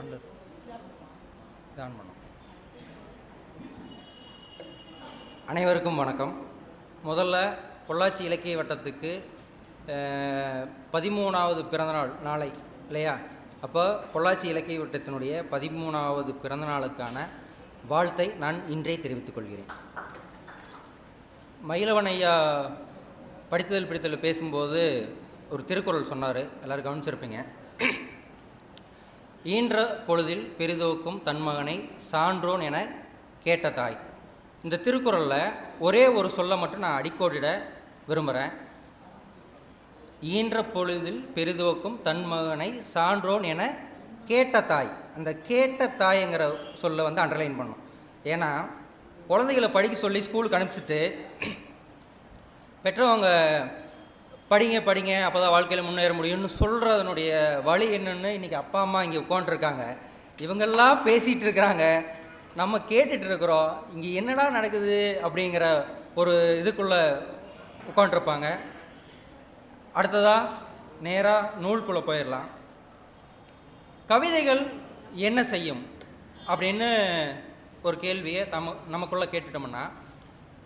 Under தான் பண்ணோம் அனைவருக்கும் வணக்கம். முதல்ல பொள்ளாச்சி இலக்கிய வட்டத்துக்கு பதிமூணாவது பிறந்தநாள் நாளை இல்லையா? அப்போ பொள்ளாச்சி இலக்கிய வட்டத்தினுடைய பதிமூணாவது பிறந்தநாளுக்கான வாழ்த்தை நான் இன்றே தெரிவித்துக் கொள்கிறேன். மயிலவன் ஐயா படித்ததில் பிடித்ததில் பேசும்போது ஒரு திருக்குறள் சொன்னார். எல்லோரும் கவனிச்சிருப்பீங்க. ஈன்ற பொழுதில் பெரிதோக்கும் தன்மகனை சான்றோன் என கேட்ட தாய். இந்த திருக்குறளில் ஒரே ஒரு சொல்லை மட்டும் நான் அடிக்கோடிட விரும்புகிறேன் ஈன்ற பொழுதில் பெரிதோக்கும் தன் மகனை சான்றோன் என கேட்ட தாய். அந்த கேட்ட தாய்ங்கிற சொல்லை வந்து அண்டர்லைன் பண்ணும் ஏன்னா குழந்தைகளை படிக்க சொல்லி ஸ்கூலுக்கு அனுப்பிச்சிட்டு பெற்றவங்க படிங்க படிங்க அப்போ தான் வாழ்க்கையில் முன்னேற முடியும்னு சொல்கிறதனுடைய வழி என்னென்னு இன்றைக்கி அப்பா அம்மா இங்கே உட்காண்ட்ருக்காங்க இவங்கெல்லாம் பேசிகிட்டு இருக்கிறாங்க. நம்ம கேட்டுட்டு இருக்கிறோம். இங்கே என்னடா நடக்குது அப்படிங்கிற ஒரு இதுக்குள்ளே உட்காண்ட்ருப்பாங்க அடுத்ததாக நேராக நூல்குள்ளே போயிடலாம். கவிதைகள் என்ன செய்யும் அப்படின்னு ஒரு கேள்வியை நம்ம நமக்குள்ளே கேட்டுட்டோம்னா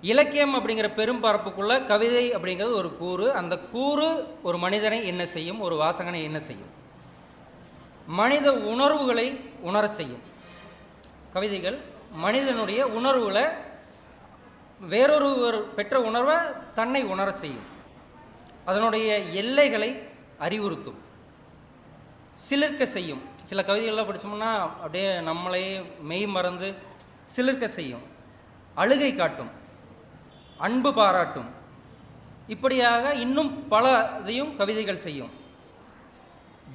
இலக்கியம் அப்படிங்கிற பெரும் பரப்புக்குள்ளே கவிதை அப்படிங்கிறது ஒரு கூறு. அந்த கூறு ஒரு மனிதனை என்ன செய்யும்? ஒரு வாசகனை என்ன செய்யும்? மனித உணர்வுகளை உணரச் செய்யும். கவிதைகள் மனிதனுடைய உணர்வுகளை வேறொருவர் பெற்ற உணர்வை தன்னை உணர செய்யும். அதனுடைய எல்லைகளை அறிவுறுத்தும். சிலிர்க்க செய்யும். சில கவிதைகள்லாம் படித்தோம்னா அப்படியே நம்மளே மெய் மறந்து சிலிர்க்க செய்யும். அழுகை காட்டும். அன்பு பாராட்டும். இப்படியாக இன்னும் பல இதையும் கவிதைகள் செய்யும்.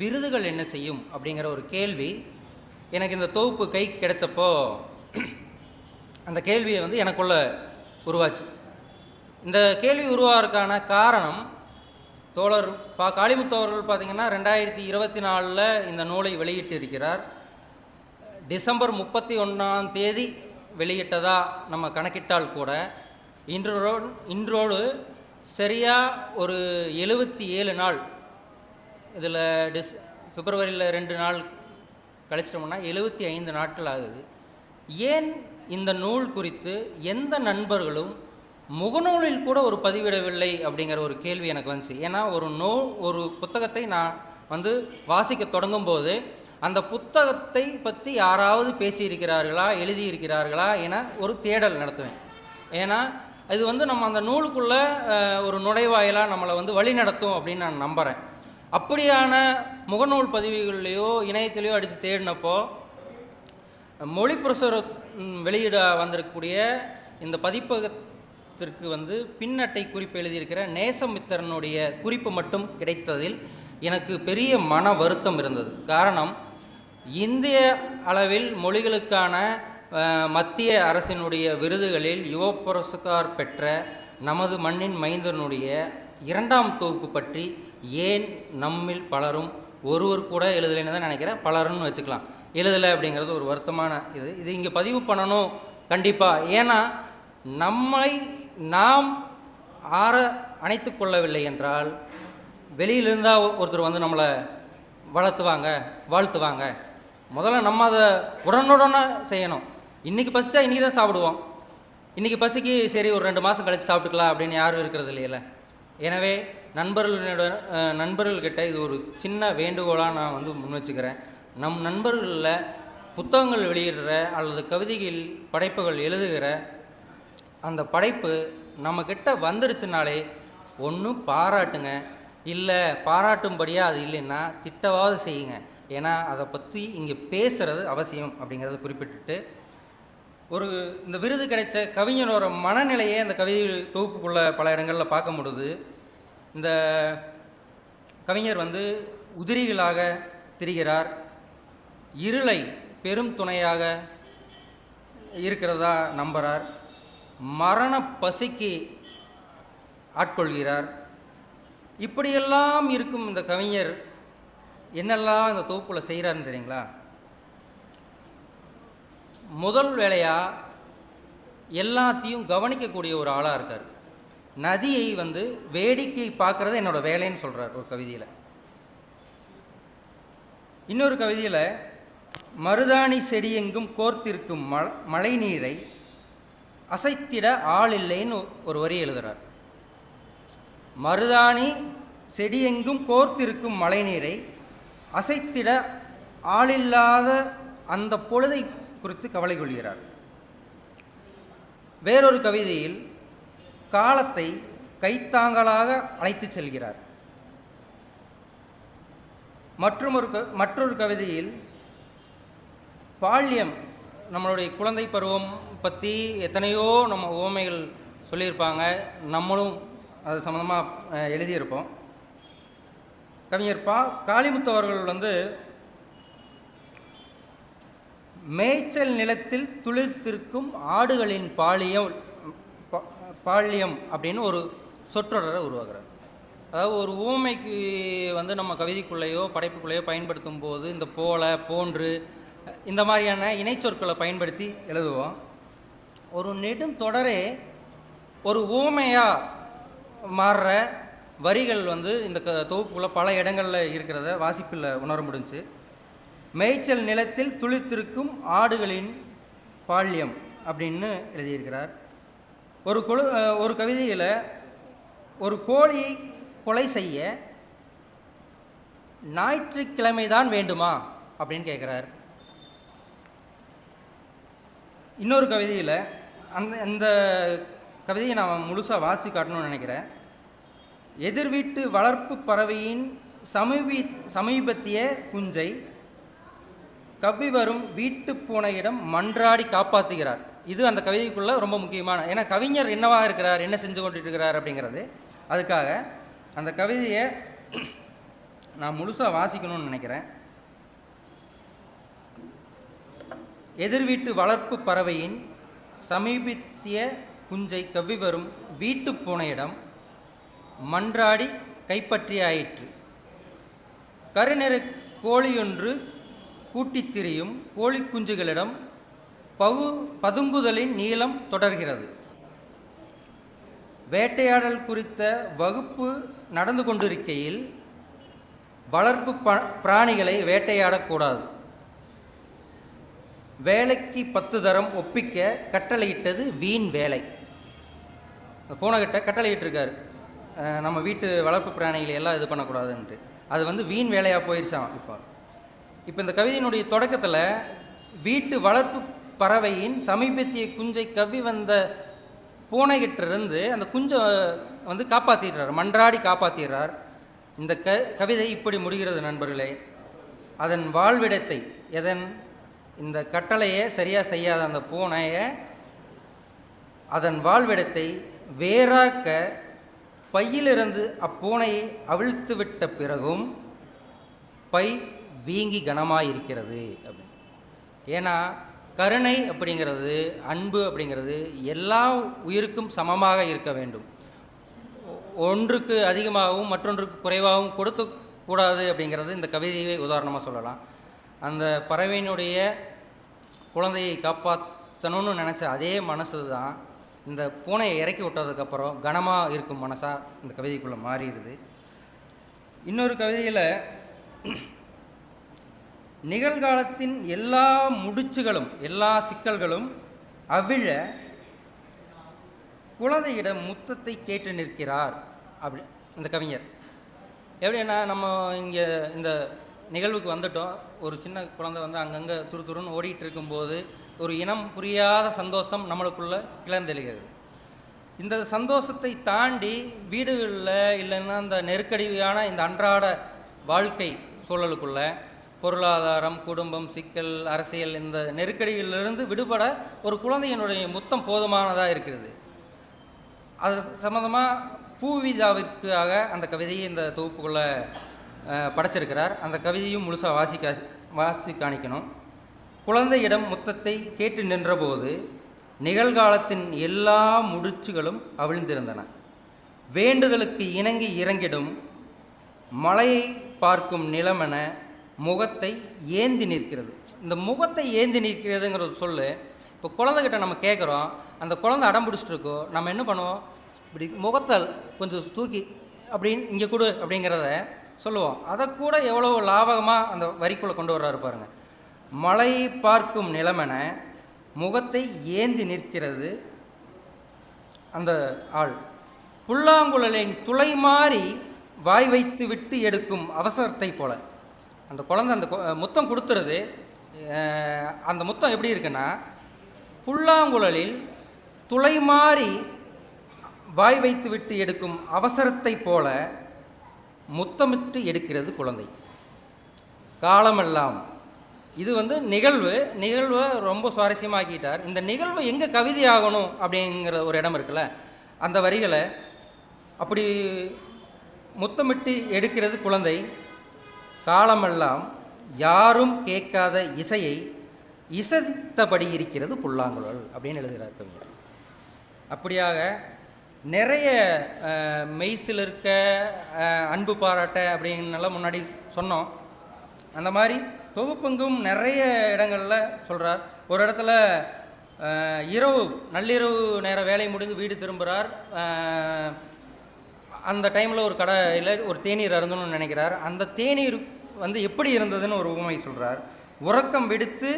விருதுகள் என்ன செய்யும் அப்படிங்கிற ஒரு கேள்வி எனக்கு இந்த தொகுப்பு கை கிடைச்சப்போ அந்த கேள்வியை வந்து எனக்குள்ள உருவாச்சு. இந்த கேள்வி உருவாகிறதுக்கான காரணம் தோழர் பா காளிமுத்து அவர்கள் பார்த்தீங்கன்னா ரெண்டாயிரத்தி இருபத்தி நாலில் இந்த நூலை வெளியிட்டு இருக்கிறார் டிசம்பர் முப்பத்தி ஒன்றாம் தேதி வெளியிட்டதாக நம்ம கணக்கிட்டால் கூட இன்றோடு இன்றோடு சரியாக ஒரு எழுபத்தி ஏழு நாள் இதில் டிஸ் பிப்ரவரியில் ரெண்டு நாள் கழிச்சிட்டோம்னா எழுபத்தி ஐந்து நாட்கள் ஆகுது. ஏன் இந்த நூல் குறித்து எந்த நண்பர்களும் முகநூலில் கூட ஒரு பதிவிடவில்லை அப்படிங்கிற ஒரு கேள்வி எனக்கு வந்துச்சு. ஏன்னா ஒரு நூல் ஒரு புத்தகத்தை நான் வந்து வாசிக்க தொடங்கும்போது அந்த புத்தகத்தை பற்றி யாராவது பேசியிருக்கிறார்களா எழுதியிருக்கிறார்களா என ஒரு தேடல் நடத்துவேன். ஏன்னா இது வந்து நம்ம அந்த நூலுக்குள்ளே ஒரு நுழைவாயிலாக நம்மளை வந்து வழி நடத்தும் அப்படின்னு நான் நம்புகிறேன் அப்படியான முகநூல் பதிவுகள்லையோ இணையத்திலையோ அடித்து தேடினப்போ மொழி பிரசுர வெளியிட வந்திருக்கக்கூடிய இந்த பதிப்பகத்திற்கு வந்து பின்னட்டை குறிப்பு எழுதியிருக்கிற நேசமித்திரனுடைய குறிப்பு மட்டும் கிடைத்ததில் எனக்கு பெரிய மன வருத்தம் இருந்தது. காரணம் இந்திய அளவில் மொழிகளுக்கான மத்திய அரசினுடைய விருதுகளில் யுவ புரஸ்கார் பெற்ற நமது மண்ணின் மைந்தனுடைய இரண்டாம் தொகுப்பு பற்றி ஏன் நம்மில் பலரும் ஒருவர் கூட எழுதலைன்னு தான் நினைக்கிறேன். பலருன்னு வச்சுக்கலாம். எழுதலை அப்படிங்கிறது ஒரு வருத்தமான இது. இது இங்கே பதிவு பண்ணணும் கண்டிப்பாக ஏன்னா நம்மை நாம் ஆற அணைத்து கொள்ளவில்லை என்றால் வெளியிலிருந்தா ஒருத்தர் வந்து நம்மளை வளர்த்துவாங்க வாழ்த்துவாங்க. முதல்ல நம்ம அதை உடனுடனே செய்யணும். இன்றைக்கி பசிச்சா இன்றைக்கி தான் சாப்பிடுவோம். இன்றைக்கி பசிக்கு சரி ஒரு ரெண்டு மாதம் கழித்து சாப்பிட்டுக்கலாம் அப்படின்னு யாரும் இருக்கிறது இல்லையில. எனவே நண்பர்களோட நண்பர்கள்கிட்ட இது ஒரு சின்ன வேண்டுகோளாக நான் வந்து முன் வச்சுக்கிறேன். நம் நண்பர்களில் புத்தகங்கள் வெளியிடுற அல்லது கவிதைகள் படைப்புகள் எழுதுகிற அந்த படைப்பு நம்மக்கிட்ட வந்துருச்சுனாலே ஒன்றும் பாராட்டுங்க. இல்லை பாராட்டும்படியாக அது இல்லைன்னா திட்டவாவது செய்யுங்க. ஏன்னா அதை பற்றி இங்கே பேசுகிறது அவசியம் அப்படிங்கிறத குறிப்பிட்டுட்டு ஒரு இந்த விருது கிடைச்ச கவிஞனோட மனநிலையை அந்த கவிதை தொகுப்புக்குள்ள பல இடங்களில் பார்க்க முடியுது. இந்த கவிஞர் வந்து உதிரிகளாக திரிகிறார். இருளை பெரும் துணையாக இருக்கிறதா நம்புகிறார் மரண பசிக்கு ஆட்கொள்கிறார். இப்படியெல்லாம் இருக்கும் இந்த கவிஞர் என்னெல்லாம் இந்த தொகுப்பில் செய்கிறாருன்னு தெரியுங்களா? முதல் வேலையாக எல்லாத்தையும் கவனிக்கக்கூடிய ஒரு ஆளாக இருக்கார். நதியை வந்து வேடிக்கை பார்க்குறது என்னோட வேலைன்னு சொல்கிறார் ஒரு கவிதையில். இன்னொரு கவிதையில் மருதாணி செடியெங்கும் கோர்த்திருக்கும் ம மழை நீரை அசைத்திட ஆள் இல்லைன்னு ஒரு வரி எழுதுகிறார் மருதாணி செடியெங்கும் கோர்த்திருக்கும் மழைநீரை அசைத்திட ஆளில்லாத அந்த பொழுதை குறித்து கவலை கொள்கிறார். வேறொரு கவிதையில் காலத்தை கைத்தாங்கலாக அழைத்து செல்கிறார். மற்றொரு க மற்றொரு கவிதையில் பால்யம் நம்மளுடைய குழந்தை பருவம் பற்றி எத்தனையோ நம்ம உவமைகள் சொல்லியிருப்பாங்க. நம்மளும் அது சம்மந்தமாக எழுதியிருப்போம். கவிஞர் பா காளிமுத்து அவர்கள் வந்து மேய்ச்சல் நிலத்தில் துளிர்த்திருக்கும் ஆடுகளின் பாலியம் பாலியம் அப்படின்னு ஒரு சொற்றொடரை உருவாக்குறார். அதாவது ஒரு ஊமைக்கு வந்து நம்ம கவிதைக்குள்ளேயோ படைப்புக்குள்ளேயோ பயன்படுத்தும் போது இந்த போல போன்று இந்த மாதிரியான இணைச்சொற்களை பயன்படுத்தி எழுதுவோம். ஒரு நெடுந்தொடரே ஒரு ஊமையாக மாறுற வரிகள் வந்து இந்த க தொகுப்புக்குள்ளே பல இடங்களில் இருக்கிறத வாசிப்பில் உணர முடிஞ்சு மேய்ச்சல் நிலத்தில் துளித்திருக்கும் ஆடுகளின் பால்யம் அப்படின்னு எழுதியிருக்கிறார். ஒரு கொழு ஒரு கவிதையில் ஒரு கோழியை கொலை செய்ய ஞாயிற்றுக்கிழமை தான் வேண்டுமா அப்படின்னு கேட்குறார் இன்னொரு கவிதையில் அந்த அந்த கவிதையை நான் முழுசாக வாசி காட்டணும்னு நினைக்கிறேன். எதிர்வீட்டு வளர்ப்பு பறவையின் சமீபி சமீபத்திய குஞ்சை கவ்வி வரும் வீட்டு பூனையிடம் மன்றாடி காப்பாற்றுகிறார் இது அந்த கவிதைக்குள்ளே ரொம்ப முக்கியமான ஏன்னா கவிஞர் என்னவாக இருக்கிறார் என்ன செஞ்சு கொண்டு இருக்கிறார் அப்படிங்கிறது. அதுக்காக அந்த கவிதையை நான் முழுசாக வாசிக்கணும்னு நினைக்கிறேன். எதிர் வீட்டு வளர்ப்பு பறவையின் சமீபத்திய குஞ்சை கவ்வி வரும் வீட்டு பூனையிடம் மன்றாடி கைப்பற்றியாயிற்று. கருநிற கோழியொன்று கூட்டித் திரியும் கோழி குஞ்சுகளிடம் பகு பதுங்குதலின் நீளம் தொடர்கிறது. வேட்டையாடல் குறித்த வகுப்பு நடந்து கொண்டிருக்கையில் வளர்ப்பு ப பிராணிகளை வேட்டையாடக்கூடாது வேலைக்கு பத்து தரம் ஒப்பிக்க கட்டளையிட்டது வீண் வேலை. பூனைகிட்ட கட்டளையிட்டிருக்காரு. நம்ம வீட்டு வளர்ப்பு பிராணிகளை எல்லாம் இது பண்ணக்கூடாதுன்ட்டு. அது வந்து வீண் வேலையாக போயிருச்சாம் இப்போ. இப்போ இந்த கவிதையினுடைய தொடக்கத்தில் வீட்டு வளர்ப்பு பறவையின் சமீபத்திய குஞ்சை கவ்வி வந்த பூனைகிட்டிருந்து அந்த குஞ்சை வந்து காப்பாற்றிடுறார் மன்றாடி காப்பாற்றிடுறார் இந்த க கவிதை இப்படி முடிகிறது நண்பர்களே. அதன் வாழ்விடத்தை எதன்? இந்த கட்டளையை சரியாக செய்யாத அந்த பூனையை அதன் வாழ்விடத்தை வேறாக்க பையிலிருந்து அப்பூனையை அவிழ்த்து விட்ட பிறகும் பை வீங்கி கனமாயிருக்கிறது அப்படின்னு. ஏன்னா கருணை அப்படிங்கிறது அன்பு அப்படிங்கிறது எல்லா உயிருக்கும் சமமாக இருக்க வேண்டும். ஒன்றுக்கு அதிகமாகவும் மற்றொன்றுக்கு குறைவாகவும் கொடுத்துக்கூடாது அப்படிங்கிறது இந்த கவிதையை உதாரணமாக சொல்லலாம். அந்த பறவையினுடைய குழந்தையை காப்பாற்றணும்னு நினச்ச அதே மனசு தான் இந்த பூனையை இறக்கி விட்டதுக்கப்புறம் கனமாக இருக்கும் மனசாக இந்த கவிதைக்குள்ளே மாறிடுது. இன்னொரு கவிதையில் நிகழ்காலத்தின் எல்லா முடிச்சுகளும் எல்லா சிக்கல்களும் அவிழ குழந்தையிடம் முத்தத்தை கேட்டு நிற்கிறார். அப்படி இந்த கவிஞர். எப்படின்னா நம்ம இங்கே இந்த நிகழ்வுக்கு வந்துட்டோம். ஒரு சின்ன குழந்தை வந்து அங்கங்கே துரு துருன்னு ஓடிட்டு இருக்கும்போது ஒரு இனம் புரியாத சந்தோஷம் நம்மளுக்குள்ளே கிளர்ந்தெழுகிறது. இந்த சந்தோஷத்தை தாண்டி வீடுகளில் இல்லைன்னா இந்த நெருக்கடியான இந்த அன்றாட வாழ்க்கை சூழலுக்குள்ளே பொருளாதாரம் குடும்பம் சிக்கல் அரசியல் இந்த நெருக்கடியிலிருந்து விடுபட ஒரு குழந்தையினுடைய முத்தம் போதுமானதாக இருக்கிறது. அது சம்மந்தமாக பூவிதாவிற்காக அந்த கவிதையை இந்த தொகுப்புக்குள்ளே படைச்சிருக்கிறார். அந்த கவிதையும் முழுசாக வாசிக்க வாசி காணிக்கணும். குழந்தையிடம் முத்தத்தை கேட்டு நின்றபோது நிகழ்காலத்தின் எல்லா முடிச்சுகளும் அவிழ்ந்திருந்தன. வேண்டுதலுக்கு இணங்கி இறங்கிடும் மலையை பார்க்கும் நிலமென முகத்தை ஏந்தி நிற்கிறது. இந்த முகத்தை ஏந்தி நிற்கிறதுங்கிற சொல்லு. இப்போ குழந்தைகிட்ட நம்ம கேட்குறோம் அந்த குழந்தை அடம் பிடிச்சிட்டு இருக்கோ நம்ம என்ன பண்ணுவோம்? இப்படி முகத்தை கொஞ்சம் தூக்கி அப்படின்னு இங்கே கொடு அப்படிங்கிறத சொல்லுவோம். அதை கூட எவ்வளோ லாபகமாக அந்த வரிக்குள்ளே கொண்டு வர்றாரு பாருங்கள் மலை பார்க்கும் நிலமென முகத்தை ஏந்தி நிற்கிறது அந்த ஆள். புல்லாங்குழலின் துளை மாறி வாய் வைத்து விட்டு எடுக்கும் அவசரத்தை போல. அந்த குழந்தை அந்த முத்தம் கொடுத்துறது அந்த முத்தம் எப்படி இருக்குன்னா புல்லாங்குழலில் துளை மாறி வாய் வைத்து விட்டு எடுக்கும் அவசரத்தை போல முத்தமிட்டு எடுக்கிறது குழந்தை. காலமெல்லாம். இது வந்து நிகழ்வு நிகழ்வை ரொம்ப சுவாரஸ்யமாக்கிட்டார். இந்த நிகழ்வு எங்கே கவிதையாகணும் அப்படிங்கிற ஒரு இடம் இருக்குல்ல அந்த வரிகளை அப்படி முத்தமிட்டு எடுக்கிறது குழந்தை. காலமெல்லாம் யாரும் கேட்காத இசையை இசைத்தபடி இருக்கிறது புல்லாங்குழல் அப்படின்னு எழுதுகிறார் கவிஞர். அப்படியாக நிறைய மெய்சில் இருக்க அன்பு பாராட்ட அப்படின்னெல்லாம் முன்னாடி சொன்னோம். அந்த மாதிரி தொகுப்பெங்கும் நிறைய இடங்களில் சொல்கிறார் ஒரு இடத்துல இரவு நள்ளிரவு நேர வேலை முடிந்து வீடு திரும்புகிறார் அந்த டைமில் ஒரு கடையில் ஒரு தேநீர் அருந்தணும்னு நினைக்கிறார். அந்த தேநீர் வந்து எப்படி இருந்ததுன்னு ஒரு உவமை சொல்கிறார் உறக்கம் விடுத்து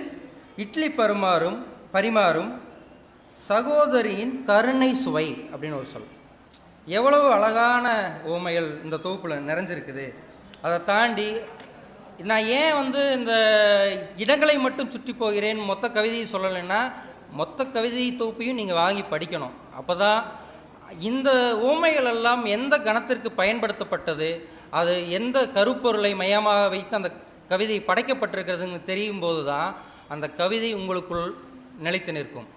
இட்லி பருமாறும் பரிமாறும் சகோதரியின் கருணை சுவை அப்படின்னு ஒரு சொல். எவ்வளவு அழகான உவமைகள் இந்த தொகுப்பில் நிறைஞ்சிருக்குது. அதை தாண்டி நான் ஏன் வந்து இந்த இடங்களை மட்டும் சுற்றி போகிறேன் மொத்த கவிதையை சொல்லலைன்னா மொத்த கவிதை தொகுப்பையும் நீங்கள் வாங்கி படிக்கணும். அப்போ தான் இந்த உவமைகள் எல்லாம் எந்த கணத்திற்கு பயன்படுத்தப்பட்டது அது எந்த கருப்பொருளை மையமாக வைத்து அந்த கவிதை படைக்கப்பட்டிருக்கிறதுன்னு தெரியும் போது தான் அந்த கவிதை உங்களுக்குள் நிலைத்து நிற்கும்.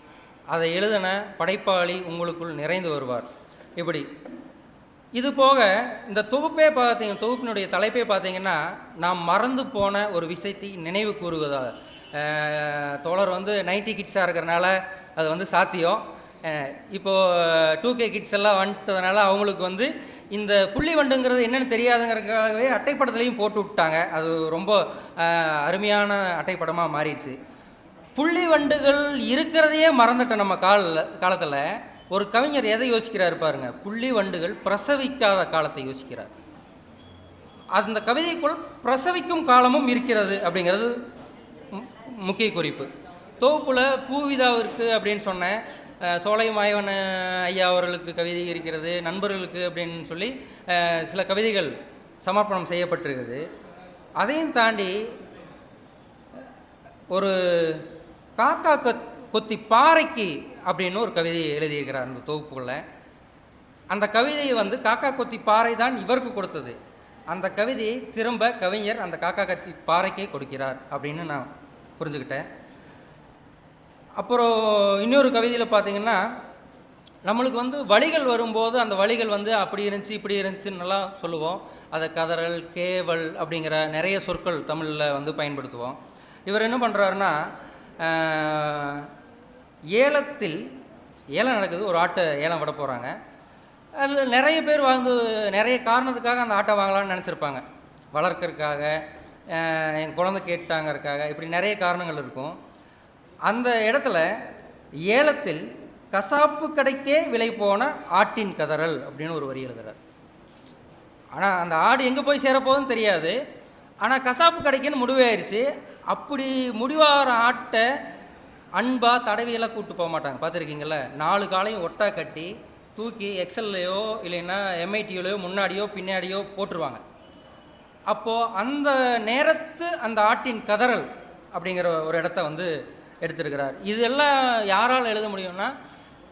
அதை எழுதின படைப்பாளி உங்களுக்குள் நிறைந்து வருவார். இப்படி. இது போக இந்த தொகுப்பே பார்த்தீங்க தொகுப்பினுடைய தலைப்பே பார்த்தீங்கன்னா நாம் மறந்து போன ஒரு விஷயத்தை நினைவு கூறுவதா தோழர் வந்து நைன்டி கிட்ஸாக இருக்கிறனால அது வந்து சாத்தியம். இப்போது டூ கே கிட்ஸ் எல்லாம் வந்துட்டதுனால அவங்களுக்கு வந்து இந்த புள்ளி வண்டுங்கிறது தெரியாதுங்கிறதுக்காகவே அட்டைப்படத்துலையும் போட்டு விட்டாங்க. அது ரொம்ப அருமையான அட்டைப்படமாக மாறிடுச்சு. புள்ளி வண்டுகள் இருக்கிறதையே மறந்துட்டோம் நம்ம கால காலத்தில். ஒரு கவிஞர் எதை யோசிக்கிறார் பாருங்க. புள்ளி வண்டுகள் பிரசவிக்காத காலத்தை யோசிக்கிறார். அந்த கவிதைக்குள் பிரசவிக்கும் காலமும் இருக்கிறது அப்படிங்கிறது மு- முக்கிய குறிப்பு. தோப்பில் பூவிதாவிற்கு அப்படின்னு சொன்னேன். சோலை மாயவன் ஐயா அவர்களுக்கு கவிதை இருக்கிறது நண்பர்களுக்கு அப்படின்னு சொல்லி சில கவிதைகள் சமர்ப்பணம் செய்யப்பட்டிருக்குது. அதையும் தாண்டி ஒரு காக்கா கொத் கொத்தி பாறைக்கு அப்படின்னு ஒரு கவிதையை எழுதியிருக்கிறார் அந்த தொகுப்புக்குள்ள. அந்த கவிதையை வந்து காக்கா கொத்தி பாறை தான் இவருக்கு கொடுத்தது. அந்த கவிதையை திரும்ப கவிஞர் அந்த காக்கா கத்தி பாறைக்கே கொடுக்கிறார் அப்படின்னு நான் புரிஞ்சுக்கிட்டேன். அப்புறம் இன்னொரு கவிதையில் பார்த்தீங்கன்னா நம்மளுக்கு வந்து வழிகள் வரும்போது அந்த வழிகள் வந்து அப்படி இருந்துச்சு இப்படி இருந்துச்சுன்னு நல்லா சொல்லுவோம். அதை கதறல் கேவல் அப்படிங்கிற நிறைய சொற்கள் தமிழில் வந்து பயன்படுத்துவோம். இவர் என்ன பண்ணுறாருன்னா ஏலத்தில் ஏலம் நடக்குது ஒரு ஆட்டை ஏலம் விட போகிறாங்க அதில் நிறைய பேர் வந்து நிறைய காரணத்துக்காக அந்த ஆட்டை வாங்கலாம்னு நினச்சிருப்பாங்க. வளர்க்கறதுக்காக என் குழந்தை கேட்டாங்கறதுக்காக இப்படி நிறைய காரணங்கள் இருக்கும். அந்த இடத்துல ஏலத்தில் கசாப்பு கடைக்கே விலை போன ஆட்டின் கதறல் அப்படின்னு ஒரு வரி எழுதுறார். ஆனால் அந்த ஆடு எங்கே போய் சேரப்போகுதுன்னு தெரியாது. ஆனால் கசாப்பு கடைக்குன்னு முடிவாயிருச்சு அப்படி முடிவாகிற ஆட்டை அன்பாக தடவியெல்லாம் கூப்பிட்டு போக மாட்டாங்க. பார்த்துருக்கீங்கள நாலு காலையும் ஒட்டா கட்டி தூக்கி எக்ஸல்லையோ இல்லைன்னா எம்ஐடியிலையோ முன்னாடியோ பின்னாடியோ போட்டுருவாங்க. அப்போது அந்த நேரத்து அந்த ஆட்டின் கதறல் அப்படிங்கிற ஒரு இடத்த வந்து எடுத்திருக்கிறார். இதெல்லாம் யாரால் எழுத முடியும்னா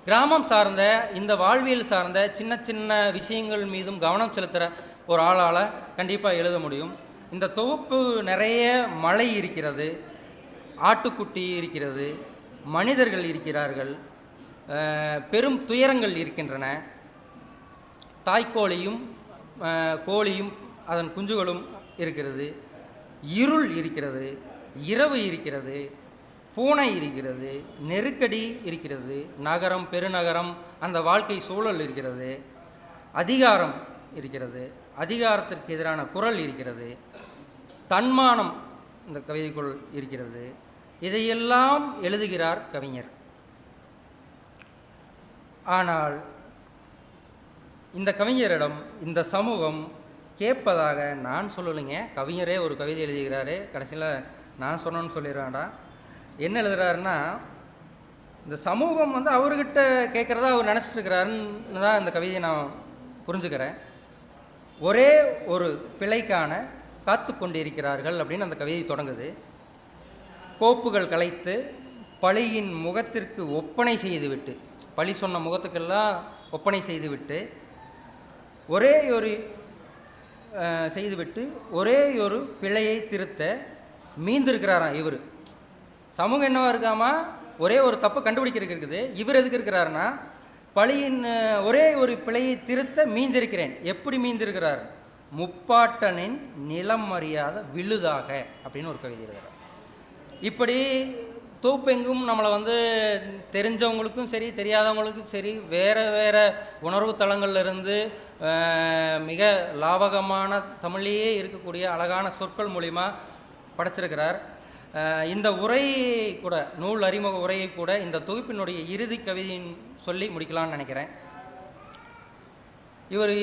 கிராமம் சார்ந்த இந்த வாழ்வியல் சார்ந்த சின்ன சின்ன விஷயங்கள் மீதும் கவனம் செலுத்துகிற ஒரு ஆளால் கண்டிப்பாக எழுத முடியும். இந்த தொகுப்பு நிறைய மழை இருக்கிறது ஆட்டுக்குட்டி இருக்கிறது மனிதர்கள் இருக்கிறார்கள் பெரும் துயரங்கள் இருக்கின்றன. தாய்க்கோழியும் கோழியும் அதன் குஞ்சுகளும் இருக்கிறது. இருள் இருக்கிறது இரவு இருக்கிறது பூனை இருக்கிறது நெருக்கடி இருக்கிறது நகரம் பெருநகரம் அந்த வாழ்க்கை சூழல் இருக்கிறது அதிகாரம் இருக்கிறது அதிகாரத்திற்கு எதிரான குரல் இருக்கிறது தன்மானம் இந்த கவிதைக்குள் இருக்கிறது. இதையெல்லாம் எழுதுகிறார் கவிஞர். ஆனால் இந்த கவிஞரிடம் இந்த சமூகம் கேட்பதாக நான் சொல்லலைங்க. கவிஞரே ஒரு கவிதை எழுதுகிறாரு. கடைசியில் நான் சொன்னேன்னு சொல்லிடுறேன்டா. என்ன எழுதுறாருன்னா இந்த சமூகம் வந்து அவர்கிட்ட கேட்குறதா அவர் நினச்சிட்ருக்கிறாருன்னு தான் இந்த கவிதையை நான் புரிஞ்சுக்கிறேன். ஒரே ஒரு பிழைக்கான காத்து கொண்டிருக்கிறார்கள் அப்படின்னு அந்த கவிதை தொடங்குது. கோப்புகள் கலைத்து பழியின் முகத்திற்கு ஒப்பனை செய்துவிட்டு பழி சொன்ன முகத்துக்கெல்லாம் ஒப்பனை செய்துவிட்டு ஒரே ஒரு செய்துவிட்டு ஒரே ஒரு பிழையை திருத்த மீந்திருக்கிறாராம் இவர். சமூகம் என்னவா இருக்காமா? ஒரே ஒரு தப்பு கண்டுபிடிக்கிறதுக்கு இருக்குது. இவர் எதுக்கு இருக்கிறாருன்னா பழியின் ஒரே ஒரு பிழையை திருத்த மீந்திருக்கிறேன். எப்படி மீந்திருக்கிறார்? முப்பாட்டனின் நிலம் அறியாத விழுதாக அப்படின்னு ஒரு கவிதை எழுதுகிறார் இப்படி தூப்பெங்கும் நம்மளை வந்து தெரிஞ்சவங்களுக்கும் சரி தெரியாதவங்களுக்கும் சரி வேறு வேறு உணர்வு தளங்கள்லேருந்து மிக லாவகமான தமிழ்லேயே இருக்கக்கூடிய அழகான சொற்கள் மூலிமா படைச்சிருக்கிறார். இந்த உரை கூட நூல் அறிமுக உரையை கூட இந்த தொகுப்பினுடைய இறுதி கவிதையின் சொல்லி முடிக்கலாம்னு நினைக்கிறேன். இவர்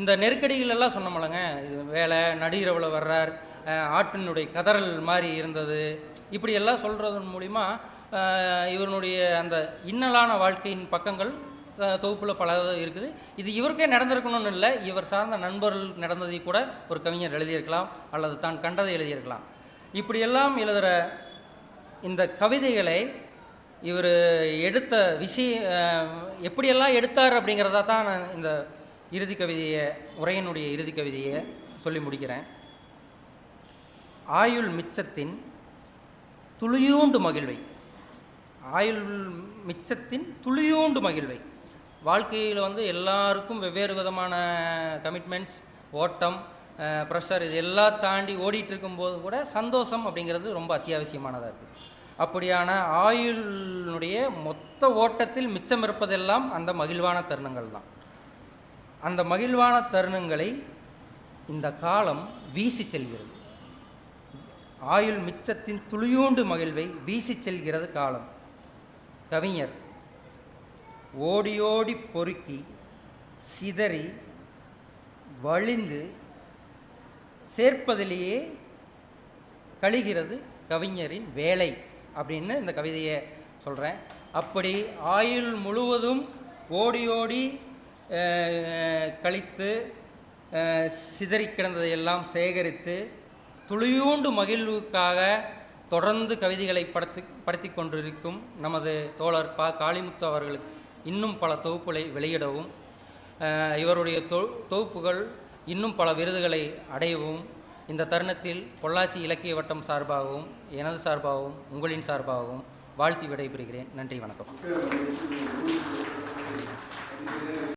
இந்த நெருக்கடிகள் எல்லாம் சொன்னோம்லங்க இது வேலை நடுகிறவில் வர்றார் ஆட்டினுடைய கதறல் மாதிரி இருந்தது. இப்படியெல்லாம் சொல்கிறதன் மூலிமா இவனுடைய அந்த இன்னலான வாழ்க்கையின் பக்கங்கள் தொகுப்பில் பல இருக்குது. இது இவருக்கே நடந்திருக்கணும்னு இல்லை இவர் சார்ந்த நண்பர்கள் நடந்ததை கூட ஒரு கவிஞர் எழுதியிருக்கலாம் அல்லது தான் கண்டதை எழுதியிருக்கலாம். இப்படியெல்லாம் எழுதுகிற இந்த கவிதைகளை இவர் எடுத்த விஷய எப்படியெல்லாம் எடுத்தார் அப்படிங்கிறதா தான் நான் இந்த இறுதி கவிதையை உரையினுடைய இறுதி கவிதையை சொல்லி முடிக்கிறேன். ஆயுள் மிச்சத்தின் துளியூண்டு மகிழ்வை. ஆயுள் மிச்சத்தின் துளியூண்டு மகிழ்வை. வாழ்க்கையில் வந்து எல்லாருக்கும் வெவ்வேறு விதமான கமிட்மெண்ட்ஸ் ஓட்டம் ப்ரெஷர் இது எல்லாம் தாண்டி ஓடிட்டு இருக்கும்போது கூட சந்தோஷம் அப்படிங்கிறது ரொம்ப அத்தியாவசியமானதாக இருக்குது அப்படியான ஆயுளினுடைய மொத்த ஓட்டத்தில் மிச்சம் இருப்பதெல்லாம் அந்த மகிழ்வான தருணங்கள் தான். அந்த மகிழ்வான தருணங்களை இந்த காலம் வீசி செல்கிறது. ஆயுள் மிச்சத்தின் துளியூண்டு மகிழ்வை வீசி செல்கிறது காலம். கவிஞர் ஓடியோடி பொறுக்கி சிதறி வழிந்து சேர்ப்பதிலேயே கழிகிறது கவிஞரின் வேலை அப்படின்னு இந்த கவிதையை சொல்கிறேன் அப்படி ஆயுள் முழுவதும் ஓடி ஓடி கழித்து சிதறி கிடந்ததையெல்லாம் சேகரித்து துளியூண்டு மகிழ்வுக்காக தொடர்ந்து கவிதைகளை படுத்து படுத்தி கொண்டிருக்கும் நமது தோழர் பா. காளிமுத்து அவர்களுக்கு இன்னும் பல தொகுப்புகளை வெளியிடவும் இவருடைய தொ தொகுப்புகள் இன்னும் பல விருதுகளை அடையவும் இந்த தருணத்தில் பொள்ளாச்சி இலக்கிய வட்டம் சார்பாகவும் எனது சார்பாகவும் உங்களின் சார்பாகவும் வாழ்த்தி விடைபெறுகிறேன். நன்றி வணக்கம்.